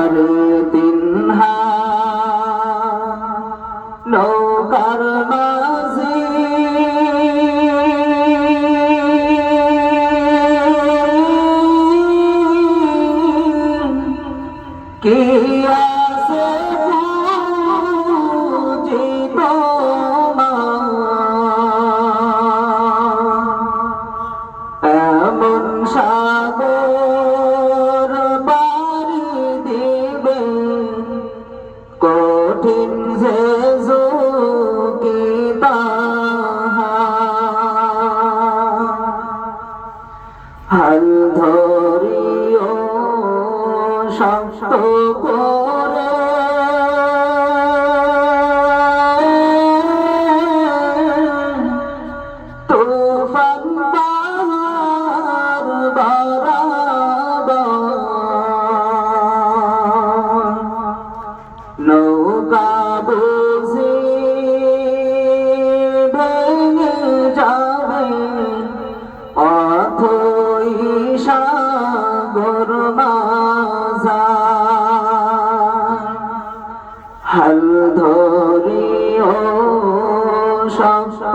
আলো। কষ্ট করে। তুফান নৌকা বুঝি হাল ও শক্ত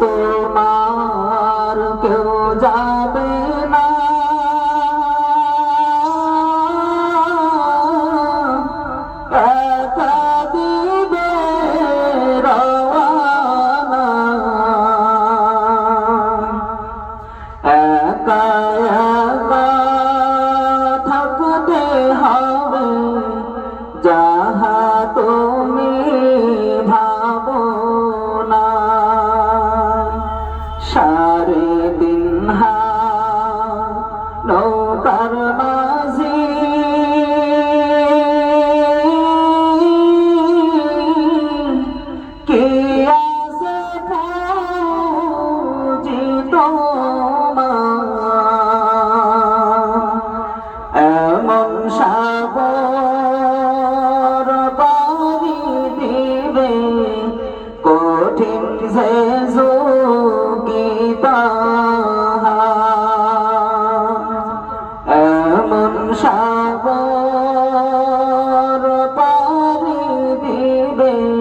তোমার কেউ যাবে না। থাকতে হবে। যা যাবর পারি দিবে। কঠিন যে যোগিতা এমন সাবর পারি দিবে।